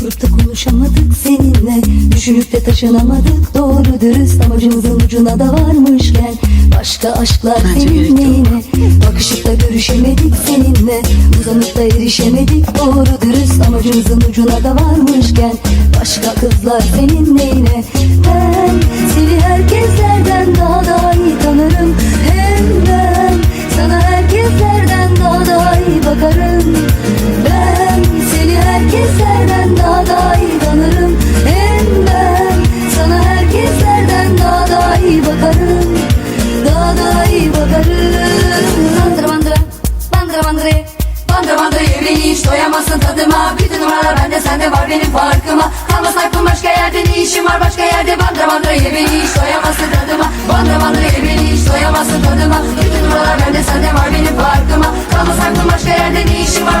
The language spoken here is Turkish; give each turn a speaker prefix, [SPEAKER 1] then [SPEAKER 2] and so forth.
[SPEAKER 1] Oturup da konuşamadık seninle. Düşünüp de taşınamadık. Doğru dürüst amacımızın ucuna da varmışken Başka aşklar
[SPEAKER 2] Bence gerek
[SPEAKER 1] senin
[SPEAKER 2] yok.
[SPEAKER 1] neyine Bakışıp da görüşemedik seninle. Uzanıp da erişemedik. Doğru dürüst amacımızın ucuna da varmışken Başka kızlar senin neyine Ben seni herkeslerden daha da iyi tanırım. Hem ben sana herkeslerden daha da iyi bakarım. Ben seni herkeslerden bakarım. Daha daha iyi bakarım. Bandıra bandıra Bandıra bandıra. Bandıra bandıra yemeği hiç doyamazsın tadıma. Bütün numaralar bende sende var benim farkıma. Kalmaz aklım başka yerde ne işim var başka yerde? Bandıra bandıra yemeği hiç doyamazsın tadıma. Bandıra bandıra yemeği hiç doyamazsın tadıma. Bütün numaralar bende sende var benim farkıma. Kalmaz aklım başka yerde ne işim var